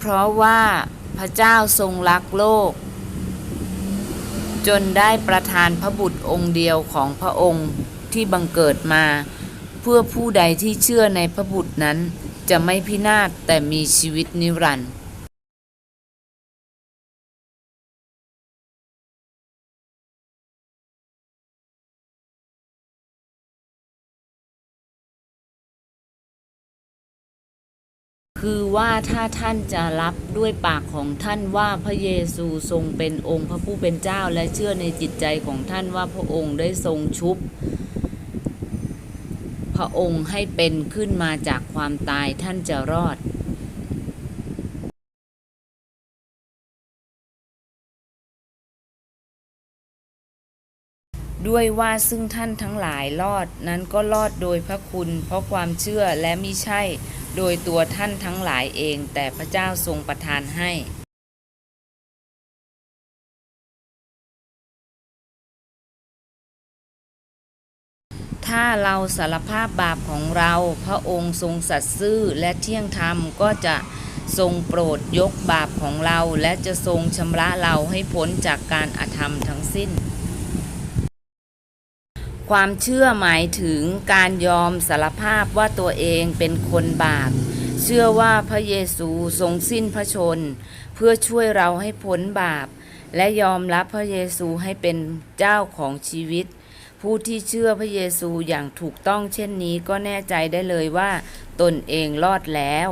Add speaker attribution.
Speaker 1: เพราะว่าพระเจ้าทรงรักโลก จนได้ประทานพระบุตรองค์เดียวของพระองค์ที่บังเกิดมา เพื่อผู้ใดที่เชื่อในพระบุตรนั้นจะไม่พินาศแต่มีชีวิตนิรันดร์ คือว่าถ้าท่านจะรับด้วยปากของท่านว่าพระเยซูทรงเป็นองค์พระผู้เป็นเจ้าและเชื่อในจิตใจของท่านว่าพระองค์ได้ทรงชุบ พระองค์ให้เป็นขึ้นมาจากความตายท่านจะรอด ด้วยว่าซึ่งท่านทั้งหลายรอดนั้นก็รอดโดยพระคุณ เพราะความเชื่อและมิใช่ โดยตัวท่านทั้งหลายเอง แต่พระเจ้าทรงประทานให้ถ้าเราสารภาพบาปของเรา พระองค์ทรงสัตย์ซื่อและเที่ยงธรรมก็จะทรงโปรดยกบาปของเรา และจะทรงชำระเราให้พ้นจากการอาธรรมทั้งสิ้น ความเชื่อหมายถึงการยอมสารภาพว่าตัวเองเป็นคนบาป เชื่อว่าพระเยซูทรงสิ้นพระชน เพื่อช่วยเราให้พ้นบาป และยอมรับพระเยซูให้เป็นเจ้าของชีวิต ผู้ที่เชื่อพระเยซูอย่างถูกต้องเช่นนี้ก็แน่ใจได้เลยว่า ตนเองรอดแล้ว